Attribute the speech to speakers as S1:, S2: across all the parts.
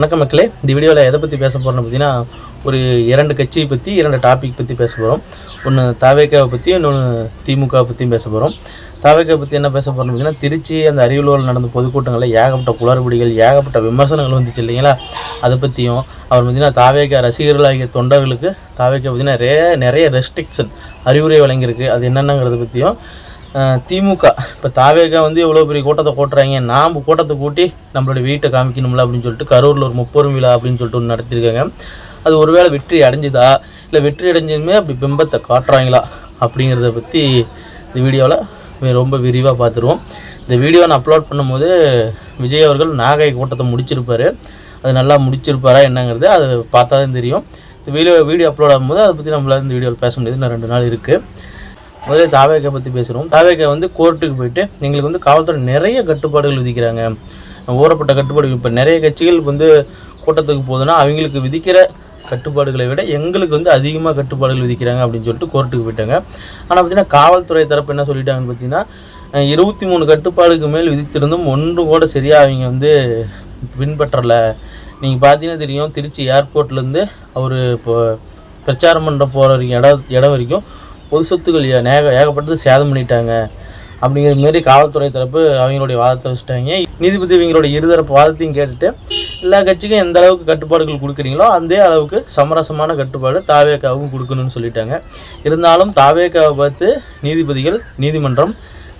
S1: வணக்கம் மக்களே. இந்த வீடியோவில் எதை பற்றி பேச போகிறோம்னு பார்த்தீங்கன்னா ஒரு இரண்டு கட்சியை பற்றி இரண்டு டாபிக் பற்றி பேச போகிறோம் ஒன்று தாவேக்காவை பற்றி இன்னொன்று திமுக பற்றியும் பேச போகிறோம் தாவேக்கா பற்றி என்ன பேச போகிறோம்னு பார்த்தீங்கன்னா திருச்சி அந்த அரியலூரில் நடந்த பொதுக்கூட்டங்களில் ஏகப்பட்ட குளறுபடிகள் ஏகப்பட்ட விமர்சனங்கள் வந்துச்சு இல்லைங்களா? அதை பற்றியும் அவர் பார்த்தீங்கன்னா தாவேக்கா ரசிகர்களாகிய தொண்டர்களுக்கு தாவேக்கா பார்த்தீங்கன்னா நிறைய நிறைய ரெஸ்ட்ரிக்ஷன் அறிவுரை வழங்கியிருக்கு. அது என்னென்னங்கிறத பற்றியும் திமுக. இப்போ தாவேகா வந்து எவ்வளோ பெரிய கூட்டத்தை கூட்டுறாங்க நாம் கூட்டத்தை கூட்டி நம்மளுடைய வீட்டை காமிக்கணும்ல அப்படின்னு சொல்லிட்டு கரூரில் ஒரு முப்பெரும் விழா அப்படின்னு சொல்லிட்டு ஒன்று நடத்திருக்காங்க அது ஒருவேளை வெற்றி அடைஞ்சுதா? இல்லை வெற்றி அடைஞ்சதுமே அப்படி பிம்பத்தை காட்டுறாங்களா? அப்படிங்கிறத பற்றி இந்த வீடியோவில் ரொம்ப விரிவாக பார்த்துருவோம் இந்த வீடியோ நான் அப்லோட் பண்ணும்போது விஜய் அவர்கள் நாகை கூட்டத்தை முடிச்சிருப்பார். அது நல்லா முடிச்சிருப்பாரா என்னங்கிறது அது பார்த்தா தான் தெரியும். இந்த வீடியோ வீடியோ அப்லோட் ஆகும்போது அதை பற்றி நம்மளால் இந்த வீடியோவில் பேச முடியாது. இன்னும் ரெண்டு நாள் இருக்குது முதல்ல தாவேக்கை பற்றி பேசுகிறோம் தாவேக்கை வந்து கோர்ட்டுக்கு போயிட்டு எங்களுக்கு வந்து காவல்துறை நிறைய கட்டுப்பாடுகள் விதிக்கிறாங்க. ஊறப்பட்ட கட்டுப்பாடு இப்போ நிறைய கட்சிகள் வந்து கூட்டத்துக்கு போகுதுன்னா அவங்களுக்கு விதிக்கிற கட்டுப்பாடுகளை விட எங்களுக்கு வந்து அதிகமாக கட்டுப்பாடுகள் விதிக்கிறாங்க அப்படின்னு சொல்லிட்டு கோர்ட்டுக்கு போயிட்டாங்க. ஆனால் பார்த்தீங்கன்னா காவல்துறை தரப்பு என்ன சொல்லிட்டாங்கன்னு பார்த்தீங்கன்னா இருபத்தி மூணு கட்டுப்பாடுக்கு மேல் விதித்திருந்தும் ஒன்று கூட சரியாக அவங்க வந்து பின்பற்றலை. நீங்கள் பார்த்தீங்கன்னா தெரியும் திருச்சி ஏர்போர்ட்லேருந்து அவர் இப்போ பிரச்சாரம் பண்ணுற போகிற வரைக்கும் இடம் இடம் வரைக்கும் பொது சொத்துக்கள் ஏ- ஏக ஏகப்பட்டது சேதம் பண்ணிட்டாங்க. அப்படிங்கிற மாரி காவல்துறை தரப்பு அவங்களுடைய வாதத்தை வச்சுட்டாங்க. நீதிபதி இவங்களோட இருதரப்பு வாதத்தையும் கேட்டுட்டு எல்லா கட்சிக்கும் எந்த அளவுக்கு கட்டுப்பாடுகள் கொடுக்குறீங்களோ அதே அளவுக்கு சமரசமான கட்டுப்பாடு தாவேக்காவுக்கும் கொடுக்கணும்னு சொல்லிட்டாங்க. இருந்தாலும் தாவேக்காவை பார்த்து நீதிபதிகள் நீதிமன்றம்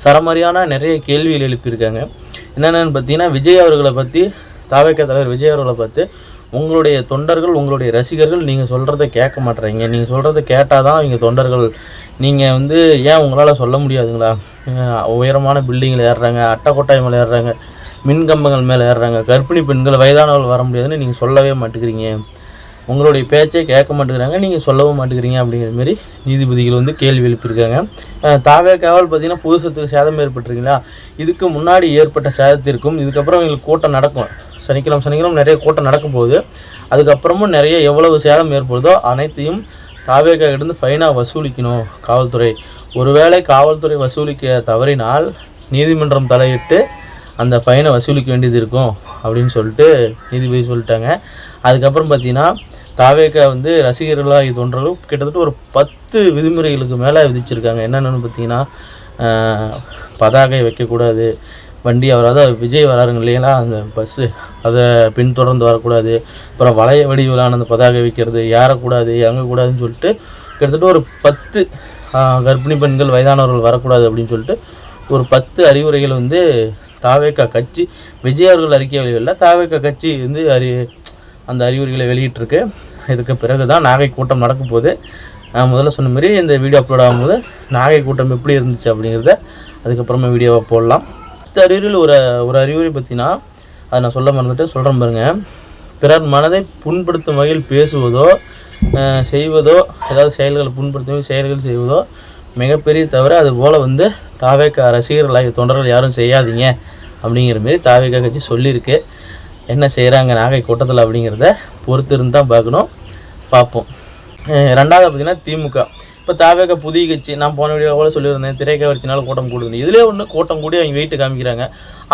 S1: சரமாரியான நிறைய கேள்விகள் எழுப்பியிருக்காங்க. என்னென்னு பார்த்தீங்கன்னா விஜய் அவர்களை பற்றி தாவேக்கா தலைவர் விஜய் அவர்களை பார்த்து உங்களுடைய தொண்டர்கள் உங்களுடைய ரசிகர்கள் நீங்கள் சொல்கிறத கேட்க மாட்டுறீங்க. நீங்கள் சொல்கிறத கேட்டால் தான் அவங்க தொண்டர்கள். நீங்கள் வந்து ஏன் உங்களால் சொல்ல முடியாதுங்களா? உயரமான பில்டிங்கில் ஏறுறாங்க அட்டைக்கொட்டாய் மேலே ஏறுறாங்க மின் கம்பங்கள் மேலே ஏறுறாங்க. கர்ப்பிணி பெண்கள் வயதானவர்கள் வர முடியாதுன்னு நீங்கள் சொல்லவே மாட்டேங்கிறீங்க. உங்களுடைய பேச்சை கேட்க மாட்டேங்கிறாங்க நீங்கள் சொல்லவும் மாட்டேங்கிறீங்க அப்படிங்கிற மாதிரி நீதிபதிகள் வந்து கேள்வி எழுப்பியிருக்காங்க. தாக தாவே காவல் பார்த்தீங்கன்னா பொது சொத்துக்கு சேதம் ஏற்பட்டிருக்கீங்களா? இதுக்கு முன்னாடி ஏற்பட்ட சேதத்திற்கும் இதுக்கப்புறம் எங்களுக்கு கூட்டம் நடக்கும். சனிக்கிழமை சனிக்கிழமை நிறைய கூட்டம் நடக்கும் போது அதுக்கப்புறமும் நிறைய எவ்வளவு சேதம் ஏற்படுதோ அனைத்தையும் தாவேக்கா இருந்து ஃபைனாக வசூலிக்கணும் காவல்துறை. ஒருவேளை காவல்துறை வசூலிக்க தவறினால் நீதிமன்றம் தலையிட்டு அந்த ஃபைனை வசூலிக்க வேண்டியது இருக்கும் அப்படின்னு சொல்லிட்டு நீதிபதி சொல்லிட்டாங்க. அதுக்கப்புறம் பார்த்தீங்கன்னா தாவேக்கா வந்து ரசிகர்களாக தொண்டர்கள் கிட்டத்தட்ட ஒரு பத்து விதிமுறைகளுக்கு மேலே விதிச்சிருக்காங்க. என்னென்னு பார்த்தீங்கன்னா பதாகை வைக்கக்கூடாது வண்டி அவர் அதாவது விஜய் வராருங்க இல்லைங்களா அந்த பஸ்ஸு அதை பின்தொடர்ந்து வரக்கூடாது. அப்புறம் வளைய வடிவிலான அந்த பதாகை வைக்கிறது ஏறக்கூடாது இறங்கக்கூடாதுன்னு சொல்லிட்டு கிட்டத்தட்ட ஒரு பத்து கர்ப்பிணி பெண்கள் வயதானவர்கள் வரக்கூடாது அப்படின்னு சொல்லிட்டு ஒரு பத்து அறிவுரைகள் வந்து தாவேக்கா கட்சி விஜய் அவர்கள் அறிக்கை வெளியிடல தாவேக்கா கட்சி வந்து அறி அந்த அறிவுரைகளை வெளியிட்டிருக்கு. இதுக்கு பிறகு தான் நாகை கூட்டம் நடக்கும் போது நான் முதல்ல சொன்ன மாதிரி இந்த வீடியோ அப்லோட் ஆகும்போது நாகை கூட்டம் எப்படி இருந்துச்சு அப்படிங்கிறத அதுக்கப்புறமா வீடியோவை போடலாம். பத்தறிவில் ஒரு ஒரு அறிவுரை பற்றினா அதை நான் சொல்ல மறந்துட்டு சொல்கிறேன் பாருங்க. பிறர் மனதை புண்படுத்தும் வகையில் பேசுவதோ செய்வதோ ஏதாவது செயல்களை புண்படுத்தும் செயல்கள் செய்வதோ மிகப்பெரிய தவிர அது போல் வந்து தாவேக்கா ரசிகர்களாக தொண்டர்கள் யாரும் செய்யாதீங்க அப்படிங்கிற மாரி தாவேக்கா கட்சி சொல்லியிருக்கு. என்ன செய்கிறாங்க நாகை கூட்டத்தில் அப்படிங்கிறத பொறுத்து இருந்து தான் பார்க்கணும். பார்ப்போம். ரெண்டாவது பார்த்தீங்கன்னா திமுக. இப்போ தாவேக புதிய கட்சி நான் போன வீடியோ கூட சொல்லியிருந்தேன் திரைக்கா கூட்டம் கூடுது இதுலேயே ஒன்று கூட்டம் கூடி அவங்க வெயிட்டு காமிக்கிறாங்க.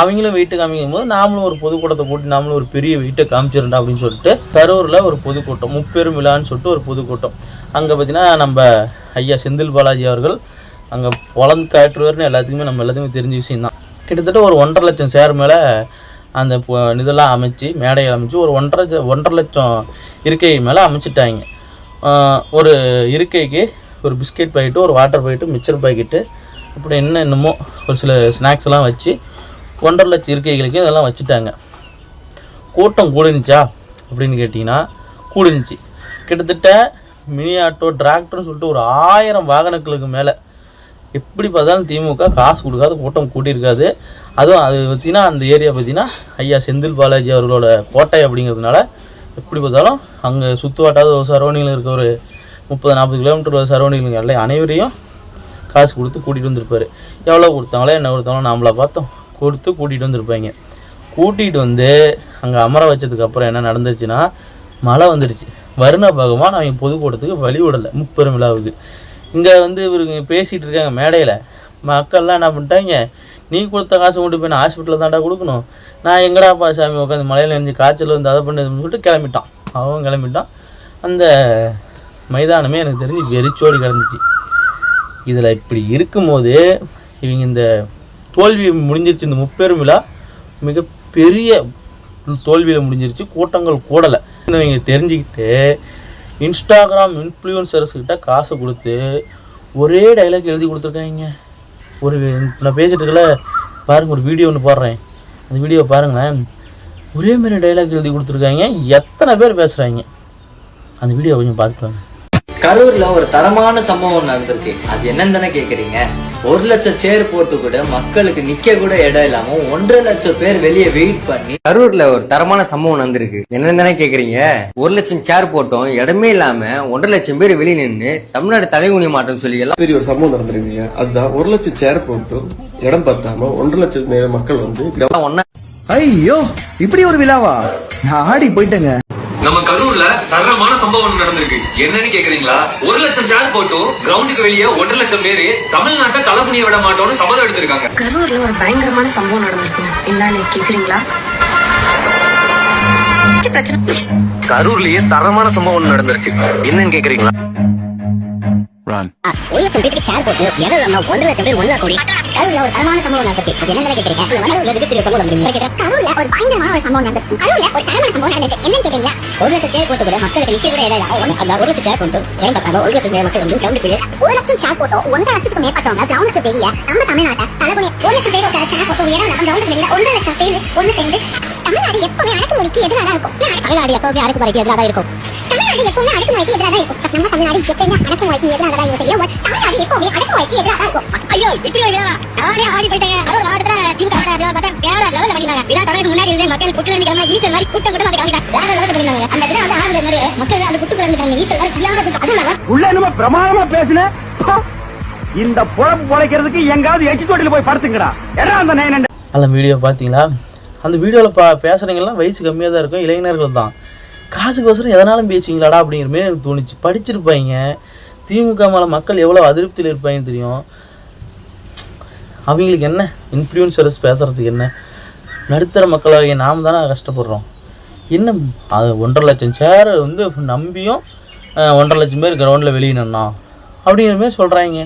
S1: அவங்களும் வெயிட்டு காமிக்கும் போது நாமளும் ஒரு பொதுக்கூட்டத்தை கூட்டி நாமளும் ஒரு பெரிய வெயிட்டை காமிச்சிருந்தோம் அப்படின்னு சொல்லிட்டு கரூரில் ஒரு பொதுக்கூட்டம் முப்பெரும் விழான்னு சொல்லிட்டு ஒரு பொதுக்கூட்டம். அங்கே பார்த்தீங்கன்னா நம்ம ஐயா செந்தில் பாலாஜி அவர்கள் அங்கே பொலந்து காட்டுவார்னு எல்லாத்துக்குமே நம்ம எல்லாத்துக்குமே தெரிஞ்ச விஷயம்தான் கிட்டத்தட்ட ஒரு ஒன்றரை லட்சம் சேர் மேலே அந்த இதெல்லாம் அமைச்சு மேடையை அமைச்சு ஒரு ஒன்றரை ஒன்றரை லட்சம் இருக்கை மேலே அமைச்சிட்டாங்க. ஒரு இருக்கைக்கு ஒரு பிஸ்கெட் பாக்கெட்டு ஒரு வாட்டர் பாக்கெட்டு மிக்சர் பாக்கெட்டு அப்புறம் என்ன என்னமோ ஒரு சில ஸ்நாக்ஸ் எல்லாம் வச்சு ஒன்றரை லட்சம் இருக்கைகளுக்கு இதெல்லாம் வச்சுட்டாங்க. கூட்டம் கூடினுச்சா அப்படின்னு கேட்டிங்கன்னா கூடினுச்சு கிட்டத்தட்ட மினி ஆட்டோ டிராக்டர்னு சொல்லிட்டு ஒரு ஆயிரம் வாகனங்களுக்கு மேலே எப்படி பார்த்தாலும் திமுக காசு கொடுக்காத கூட்டம் கூட்டியிருக்காது அதுவும் அது பார்த்தீங்கன்னா அந்த ஏரியா பார்த்தீங்கன்னா ஐயா செந்தில் பாலாஜி அவர்களோட கோட்டை அப்படிங்கிறதுனால எப்படி பார்த்தாலும் அங்கே சுற்றுவாட்டாத ஒரு சரௌண்டிங்கில் இருக்க ஒரு முப்பது நாற்பது கிலோமீட்டர் சரௌண்டிங் எல்லாம் அனைவரையும் காசு கொடுத்து கூட்டிகிட்டு வந்திருப்பார். எவ்வளோ கொடுத்தாங்களோ என்ன கொடுத்தாங்களோ நம்மளை பார்த்தோம். கொடுத்து கூட்டிகிட்டு வந்திருப்பாங்க. கூட்டிகிட்டு வந்து அங்கே அமர வச்சதுக்கப்புறம் என்ன நடந்துருச்சுன்னா மழை வந்துடுச்சு வருண பகவான் அவங்க பொதுக்கூட்டத்துக்கு வழி விடலை. முப்பெரும் விழாவுக்கு. இங்கே வந்து இவருங்க பேசிகிட்டு இருக்காங்க மேடையில். மக்கள்லாம் என்ன பண்ணிட்டாங்க நீ கொடுத்த காசு கொண்டு போய் நான் ஹாஸ்பிட்டலில் தாண்டா கொடுக்கணும். நான் எங்கடாப்பா சாமி உட்காந்து மலையில் நெஞ்சு காய்ச்சல் வந்து அதை பண்ணதுன்னு சொல்லிட்டு கிளம்பிட்டான். அவன் கிளம்பிட்டான். அந்த மைதானமே எனக்கு தெரிஞ்சு வெறிச்சோடி கிடந்துச்சு. இதில் இப்படி இருக்கும்போது இவங்க இந்த தோல்வி முடிஞ்சிருச்சு இந்த முப்பெரும் விழா மிகப்பெரிய தோல்வியில் முடிஞ்சிருச்சு கூட்டங்கள் கூடலை. இவங்க தெரிஞ்சுக்கிட்டு இன்ஸ்டாகிராம் இன்ஃப்ளூயன்சர்ஸ்கிட்ட காசு கொடுத்து ஒரே டைலாக் எழுதி கொடுத்துருக்காங்க. ஒரு நான் பேசிட்டு இருக்கல பாருங்கள் ஒரு வீடியோ ஒன்று போடுறேன். அந்த வீடியோ பாருங்களேன். ஒரே மாதிரி டைலாக் எழுதி கொடுத்துருக்காங்க. எத்தனை பேர் பேசுகிறாங்க அந்த வீடியோ கொஞ்சம் பார்த்துக்கோங்க
S2: கரூர்ல ஒரு தரமான சம்பவம் நடந்திருக்கு. அது என்னன்னு தானே கேக்குறீங்க? ஒரு லட்சம் சேர் போட்டு கூட மக்களுக்கு நிக்க கூட இடம் இல்லாம ஒன்றரை லட்சம் பேர் வெளியே வெயிட் பண்ணி
S3: கரூர்ல ஒரு தரமான சம்பவம் நடந்திருக்கு. என்னன்னு தானே கேக்குறீங்க? ஒரு லட்சம் சேர் போட்டோம் இடமே இல்லாம ஒன்றரை லட்சம் பேர் வெளியே நின்று தமிழ்நாடு தலைகுனி மாட்டோம் சொல்லி எல்லாம்
S4: பெரிய ஒரு சம்பவம் நடந்திருக்குங்க. அதுதான் ஒரு லட்சம் சேர் போட்டு இடம் பத்தாம ஒன்றரை லட்சம் மக்கள் வந்து
S3: ஒன்னா
S5: ஐயோ இப்படி ஒரு விழாவா? நான் ஆடி போயிட்டேங்க.
S6: நம்ம கரூர்ல தரமான சம்பவம் நடந்திருக்கு. என்னன்னு கேக்குறீங்களா? ஒரு லட்சம் சேர் போட்டும் கிரவுண்டுக்கு வெளியே ஒன்றரை லட்சம் பேரு தமிழ்நாட்டை தலைமுனிய விட மாட்டோம்னு சபதம் எடுத்திருக்காங்க.
S7: கரூர்ல ஒரு பயங்கரமான சம்பவம் நடந்திருக்குங்க என்னன்னு கேக்குறீங்களா? பிரச்சனை
S3: கரூர்லயே தரமான சம்பவம் நடந்திருக்கு. என்னன்னு கேக்குறீங்களா?
S8: ஒரு லட்சம் பேருக்கு சேர் போட்டு எதை நம்ம ஒன்றரை லட்சம் பேர் ஒன்றா கூடி கரூர்ல ஒரு தரமான சம்பவம் நடந்திருக்கு. அது என்ன சம்பவம் நடந்திருக்கு கரூர்ல ஒரு பயங்கரமான ஒரு சம்பவம் நடந்திருக்கு. கரூர்ல ஒரு தரமான சம்பவம் நடந்திருக்கு. என்னன்னு கேக்குறீங்க ஒரு லட்சம் சேர் போட்டு கூட மக்களுக்கு நிக்க கூட இடம் இல்ல ஒண்ணு- அந்த ஒரு லட்சம் சேர் போட்டு பத்தாம ஒரு லட்சம் மக்கள் வந்து கிரவுண்டுக்குள்ளே ஒரு லட்சம் சேர் போட்டோம் ஒன்றரை லட்சத்துக்கு மேற்பட்டவங்க கிரவுண்டுக்கு வெளியே நம்ம தமிழ்நாட்டை தலைகுனி ஒரு லட்சம் பேர் உட்கார சேர் போட்டு நம்ம கிரவுண்டுக்கு வெளியே ஒன்றரை லட்சம் பேர் ஒண்ணு சேர்ந்து தமிழ்நாடு எப்பவுமே அடக்குமுறைக்கு எதிராக இருக்கும். தமிழ்நாடு எப்பவுமே அடக்குமுறைக்கு எதிராக இருக்கும். தமிழ்நாடு எப்பவுமே அடக்குமுறைக்கு எதிராக தான் இருக்கும் நம்ம தமிழ்நாடு எப்பவுமே அடக்குமுறைக்கு எதிராக தான் இருக்கும் ஏன் தமிழ்நாடு எப்பவுமே அடக்குமுறைக்கு எதிராக தான் இருக்கும் ஐயோ இப்படி ஒரு விழாவா நானே ஆடி போயிட்டேங்க. அது ஒரு மாவட்டத்துல திமுக பார்த்தா வேற லெவல்ல பண்ணிட்டாங்க விழா தலைவர் முன்னாடி இருந்து மக்கள் புட்டு நிக்காம ஈசல் மாதிரி கூட்டம் கூட்டம் வந்து காமிட்டாங்க வேற லெவல்ல பண்ணிட்டாங்க அந்த விழா வந்து ஆரம்பிச்ச மாதிரி மக்கள் அந்த புட்டு நிக்காங்க ஈசல் மாதிரி சரியான கூட்டம். அதுவும்
S9: உள்ள என்னமோ பிரமாதமா பேசுன. இந்த பொழப்பு பொழைக்கிறதுக்கு எங்காவது எச்சி தொட்டில போய் படுத்துங்கடா. ஏன்னா அந்த நைன்
S1: அந்த வீடியோ பார்த்தீங்களா? அந்த வீடியோவில் பா பேசுகிறவங்கலாம் வயசு கம்மியாக தான் இருக்கும். இளைஞர்கள் தான். காசுக்கோசரம் எதனாலும் பேசுவீங்களாடா அப்படிங்கிற மாரி எனக்கு தோணுச்சு. படிச்சிருப்பாங்க. திமுக மேலே மக்கள் எவ்வளோ அதிருப்தியில் இருப்பாங்கன்னு தெரியும். அவங்களுக்கு என்ன? இன்ஃப்ளூயன்சர்ஸ் பேசுகிறதுக்கு என்ன? நடுத்தர மக்களாகிய நாம் தானே கஷ்டப்படுறோம். என்ன? அது ஒன்றரை லட்சம் சேர் வந்து நம்பியும் ஒன்றரை லட்சம் பேர் கிரவுண்டில் வெளியினா அப்படிங்கிற மாரி சொல்கிறாங்க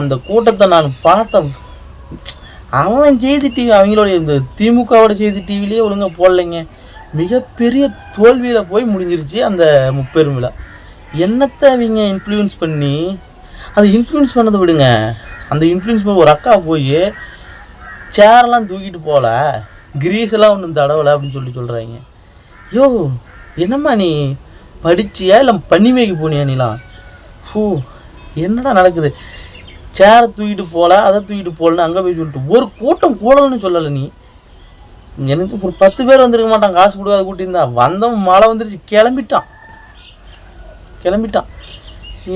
S1: அந்த கூட்டத்தை நான் பார்த்தேன் அவன் செய்தி டிவி அவங்களுடைய இந்த திமுகவோட செய்தி டிவிலேயே ஒழுங்காக போடலைங்க. மிகப்பெரிய தோல்வியில் போய் முடிஞ்சிருச்சு அந்த முப்பெரும் விழா. என்னத்தை அவங்க இன்ஃப்ளூயன்ஸ் பண்ணி அது இன்ஃப்ளூயன்ஸ் பண்ணதை விடுங்க. அந்த இன்ஃப்ளூயன்ஸ் பண்ண ஒரு அக்கா போய் சேரெல்லாம் தூக்கிட்டு போகல கிரீஸெல்லாம் ஒன்றும் தடவலை அப்படின்னு சொல்லி சொல்கிறாங்க யோ என்னம்மா நீ படிச்சியா இல்லை பண்ணிமேக்கு போனியா நீலாம் ஃபூ என்னடா நடக்குது? சேரை தூக்கிட்டு போகல அதை தூக்கிட்டு போகலன்னு அங்கே போய் சொல்லிட்டு ஒரு கூட்டம் கூடலன்னு சொல்லலை நீ. எனக்கு ஒரு பத்து பேர் வந்திருக்க மாட்டான். காசு கொடுக்காத கூட்டியிருந்தா வந்தவன் மழை வந்துருச்சு. கிளம்பிட்டான். கிளம்பிட்டான்.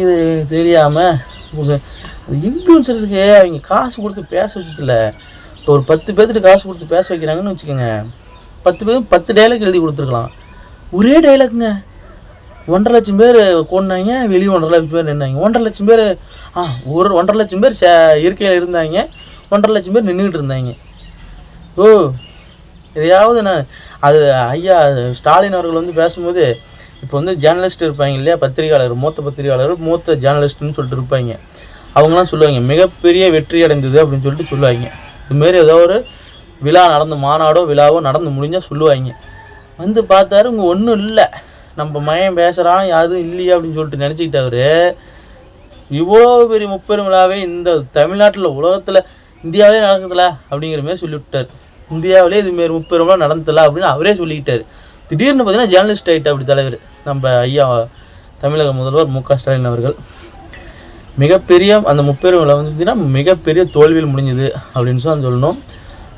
S1: இது தெரியாமல் இன்ஃப்ளூன்சர்ஸுக்கு அவங்க காசு கொடுத்து பேச வச்சதில்ல இப்போ ஒரு பத்து பேர்த்துட்டு காசு கொடுத்து பேச வைக்கிறாங்கன்னு வச்சுக்கோங்க. பத்து பேர் பத்து டைலாக் எழுதி கொடுத்துருக்கலாம். ஒரே டைலாக்குங்க ஒன்றரை லட்சம் பேர் கொண்டாங்க வெளியே ஒன்றரை லட்சம் பேர் நின்னாங்க. ஒன்றரை லட்சம் பேர் ஆ ஒரு ஒன்றரை லட்சம் பேர் சே இருக்கையில் இருந்தாங்க. ஒன்றரை லட்சம் பேர் நின்றுக்கிட்டு இருந்தாங்க. ஓ எதையாவது நான் அது ஐயா ஸ்டாலின் அவர்கள் வந்து பேசும்போது இப்போ வந்து ஜேர்னலிஸ்ட் இருப்பாங்க இல்லையா பத்திரிகையாளர் மூத்த பத்திரிகையாளர் மூத்த ஜேர்னலிஸ்ட்னு சொல்லிட்டு இருப்பாங்க. அவங்களாம் சொல்லுவாங்க மிகப்பெரிய வெற்றி அடைந்தது அப்படின்னு சொல்லிட்டு சொல்லுவாங்க. இதுமாரி ஏதோ ஒரு விழா நடந்து மாநாடோ விழாவோ நடந்து முடிஞ்சால் சொல்லுவாங்க. வந்து பார்த்தாரு இங்கே ஒன்றும் இல்லை. நம்ம மயம் பேசுகிறான் யாரும் இல்லையா அப்படின்னு சொல்லிட்டு நினச்சிக்கிட்டவர் இவ்வளோ பெரிய முப்பெரும் விழாவே இந்த தமிழ்நாட்டில் உலகத்தில் இந்தியாவிலே நடக்குதுல அப்படிங்கிற மாதிரி சொல்லிவிட்டார். இந்தியாவிலே இதுமாரி முப்பது விழா நடந்ததில்ல அப்படின்னு அவரே சொல்லிக்கிட்டார். திடீர்னு பார்த்தீங்கன்னா ஜேர்னலிஸ்ட் ஆகிட்ட அப்படி தலைவர். நம்ம ஐயா தமிழக முதல்வர் மு க ஸ்டாலின் அவர்கள். மிகப்பெரிய அந்த முப்பெரும் விழா வந்து பார்த்தீங்கன்னா மிகப்பெரிய தோல்வியில் முடிஞ்சுது அப்படின்னு தான் சொல்லணும்.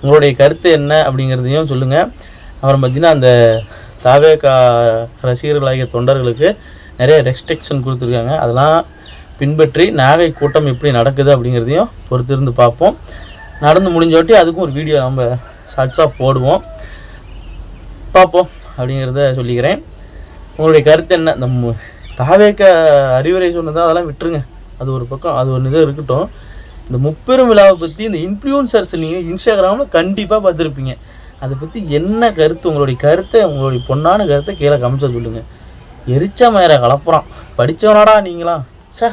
S1: உங்களுடைய கருத்து என்ன அப்படிங்கிறதையும் சொல்லுங்கள் அப்புறம் பார்த்தீங்கன்னா அந்த தாவேகா ரசிகர்களாகிய தொண்டர்களுக்கு நிறைய ரெஸ்ட்ரிக்ஷன் கொடுத்துருக்காங்க. அதெல்லாம் பின்பற்றி நாகை கூட்டம் எப்படி நடக்குது அப்படிங்கிறதையும் பொறுத்திருந்து பார்ப்போம். நடந்து முடிஞ்சோட்டி அதுக்கும் ஒரு வீடியோ நம்ம ஷார்ட்ஸாக போடுவோம். பார்ப்போம் அப்படிங்கிறத சொல்லிக்கிறேன். உங்களுடைய கருத்து என்ன? நம்ம தாவேக்க அறிவுரை சொன்னதா அதெல்லாம் விட்டுருங்க. அது ஒரு பக்கம் அது ஒரு இது இருக்கட்டும். இந்த முப்பெரும் விழாவை பற்றி இந்த இன்ஃப்ளூயன்சர்ஸ் நீங்கள் இன்ஸ்டாகிராமில் கண்டிப்பாக பார்த்துருப்பீங்க. அதை பற்றி என்ன கருத்து? உங்களுடைய கருத்தை உங்களுடைய பொண்ணான கருத்தை கீழே கமெண்ட்ஸை சொல்லுங்கள் எரிச்ச மேற கலப்புறான். படித்தவனாடா நீங்களாம். சே